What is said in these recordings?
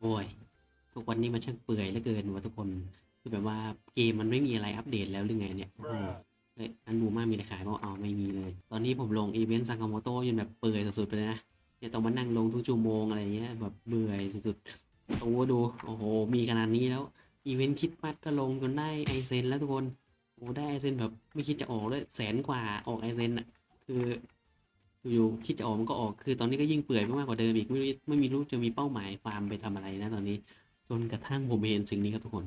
โอ้ยทุกวันนี้มันช่างเปื่อยเหลือเกินว่ะทุกคนคือแบบว่าเกมมันไม่มีอะไรอัปเดตแล้วหรือไงเนี่ยโอ้โหเฮ้ยอันบูมามีอะไรขายเปล่าเอาไม่มีเลย ตอนนี้ผมลงอีเวนต์ซังคาโมโต้จนแบบเปื่อยสุดๆไปเลยนะเนี่ยต้องมานั่งลงทุกชั่วโมงอะไรเงี้ยแบบเบื่อสุดๆโอ้โหดูโอ้โห มีขนาดนี้แล้วอีเวนต์คิดมัดก็ลงจนได้ไอเซนแล้วทุกคนโอ้ได้ไอเซนแบบไม่คิดจะออกเลยแสนกว่าออกไอเซนอะคือ อยู่ๆคิดจะออกมันก็ออกคือตอนนี้ก็ยิ่งเปื่อยมากกว่าเดิมอีกไม่รู้ไม่มีรู้จะมีเป้าหมายฟาร์มไปทำอะไรนะตอนนี้ จนกระทั่งผมเห็นสิ่งนี้ครับทุกคน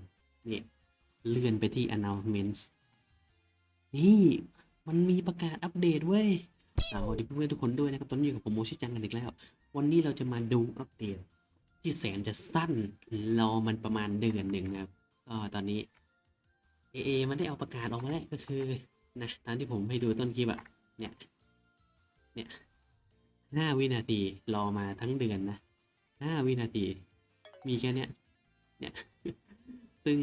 นี่เลื่อนไปที่ announcements นี่มันมีประกาศอัปเดตเว้ยสวัสดีเพื่อนๆทุกคนด้วยนะครับตอนนี้อยู่กับผมโมชิจังกันอีกแล้ว วันนี้เราจะมาดูอัปเดต ที่แสนจะสั้นรอมันประมาณเดือนหนึ่งนะครับก็ตอนนี้เอเอมันได้เอาประกาศออกมาแล้วก็คือนะตามที่ผมให้ดูต้นคลิปอะเนี่ย เนี่ยห้าวินาทีรอมาทั้งเดือนนะห้าวินาที มีแค่เนี้ยเนี่ยซึ่ง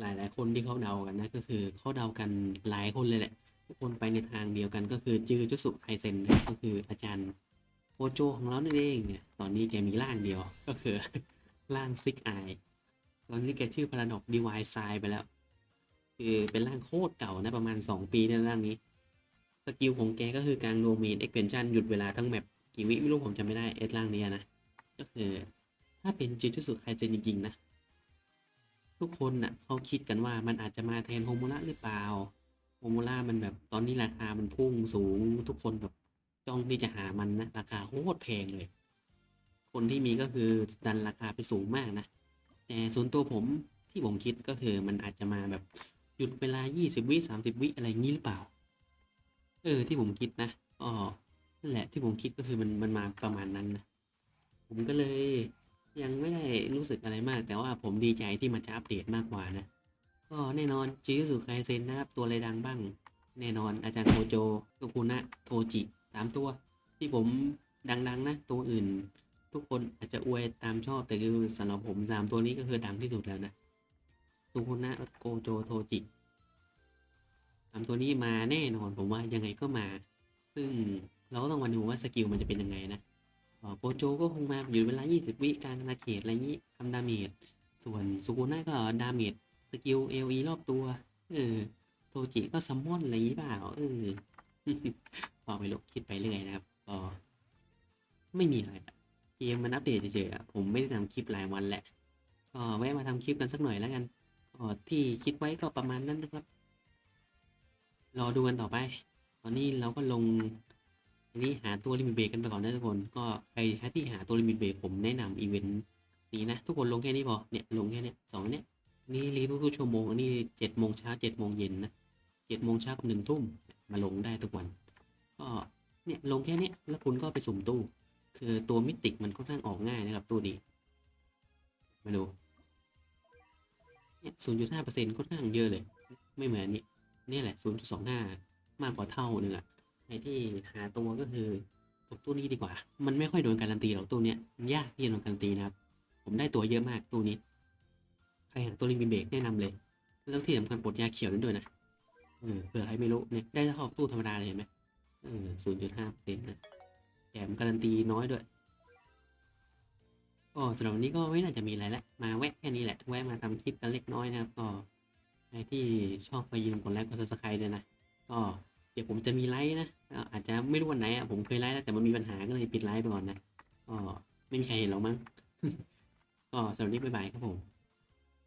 หลายหลายๆ คนที่เขาเดากันนะก็คือเขาเดากันหลายคนเลยแหละทุกคนไปในทางเดียวกันก็คือจือจุสุไคเซนนะก็คืออาจารย์โคโจของเรานั่นเองเนี่ย ตอนนี้แกมีร่างเดียวก็คือร่างซิกไอตอนนี้แกชื่อพาราดอกดีวายไซไปแล้ว คือเป็นร่างโคตรเก่านะประมาณ 2 ปีในร่างนี้ สกิลของแกก็คือการโนเมนเอ็กเพนชันหยุดเวลาทั้งแมปกี่วิไม่รู้ผมจำไม่ได้เอสร่างนี้นะ ก็คือถ้าเป็นจิจุสุไคเซนจริงๆนะ ทุกคนน่ะเขาคิดกันว่ามันอาจจะมาแทนโฮมูระหรือเปล่าโฮมูระมันแบบตอนนี้ราคามันพุ่งสูง ทุกคนแบบจ้องที่จะหามันนะ ราคาโคตรแพงเลย คนที่มีก็คือดันราคาไปสูงมากนะ แต่ส่วนตัวผมที่ผมคิดก็คือมันอาจจะมาแบบหยุดเวลา 20 วิ 30 วิอะไรงี้หรือเปล่า เออที่ผมคิดนะอ๋อนั่นแหละที่ผมคิดก็คือมันมันมาประมาณนั้นนะผมก็เลยยังไม่ได้รู้สึกอะไรมาก แต่ว่าผมดีใจที่มันจะอัปเดตมากกว่านะก็แน่นอนจิสุไคเซนนะครับตัวอะไรดังบ้าง แน่นอนอาจารย์โทโจโตคุนะโทจิสามตัว ที่ผมดังๆนะ ตัวอื่น ทุกคนอาจจะอวยตามชอบแต่คือสำหรับผมสามตัวนี้ก็คือดังที่สุดแล้วนะโตคุนะโกโจโทจิ สามตัวนี้มาแน่นอนผมว่ายังไงก็มา ซึ่งเราก็ต้องมาดูว่าสกิลมันจะเป็นยังไงนะอ่าโปโจก็คงมาอยู่เวลา 20 วิการนาเขตอะไรนี้ทำดาเมจส่วนสุกุน่าก็ดาเมจสกิลเอลีรอบตัวเออโทจิก็ซัมมอนอะไรงนี้เปล่าเออพอไปลกคิดไปเรื่อยนะครับก็ไม่มีอะไรเกมมันอัปเดตเฉยๆอผมไม่ได้ทำคลิปหลายวันแหละก็แวะมาทำคลิปกันสักหน่อยแล้วกันที่คิดไว้ก็ประมาณนั้นนะครับ รอดูกันต่อไป ตอนนี้เราก็ลงอันนี้หาตัวลิมิตเบรกกันไปก่อนนะทุกคน ก็ใครที่หาตัวลิมิตเบรกผมแนะนำอีเวนต์นี้นะ ทุกคนลงแค่นี้พอ เนี่ยลงแค่เนี้ยสองเนี้ยนี่รีทุกๆชั่วโมงอันนี้เจ็ดโมงเช้าเจ็ดโมงเย็นนะเจ็ดโมงเช้ากับหนึ่งทุ่มมาลงได้ทุกวัน ก็เนี่ยลงแค่นี้แล้วคุณก็ไปสุ่มตู้ คือตัวมิติกมันค่อนข้างออกง่ายนะครับตู้นี้มาดูเนี่ยศูนย์จุดห้าเปอร์เซ็นต์ค่อนข้างเยอะเลย ไม่เหมือนอัน นี่แหละศูนย์จุดสองห้ามากกว่าเท่าหนึ่งอะไอที่หาตัวก็คือตกตู้นี้ดีกว่า มันไม่ค่อยโดนการันตีหรอกตู้เนี้ยมันยากที่จะโดนการันตีนะครับ ผมได้ตัวเยอะมากตู้นี้ ใครหาตัวลิงบินเบรกแนะนำเลย แล้วที่สำคัญปลดยาเขียวด้วยนะเออเผื่อใครไม่รู้เนี่ยได้เท่าตู้ธรรมดาเลยเห็นไหมเออศูนย์จุดห้าเปอร์เซ็นต์นะแถมการันตีน้อยด้วยก็สำหรับวันนี้ก็ไม่น่าจะมีอะไรละมาแวะแค่นี้แหละ แวะมาทำคลิปกันเล็กน้อยนะครับก็ รที่ชอบไปยืมกดไลค์กดซับสไครต์เลยนะ ก็เดี๋ยวผมจะมีไลฟ์นะอาจจะไม่รู้วันไหนอะผมเคยไลฟ์แล้วแต่มันมีปัญหาก็เลยปิดไลฟ์ไปก่อนนะก็ไม่มีใครเห็นหรอกมั้งก็สำหรับวันนี้บ๊ายบายครับผม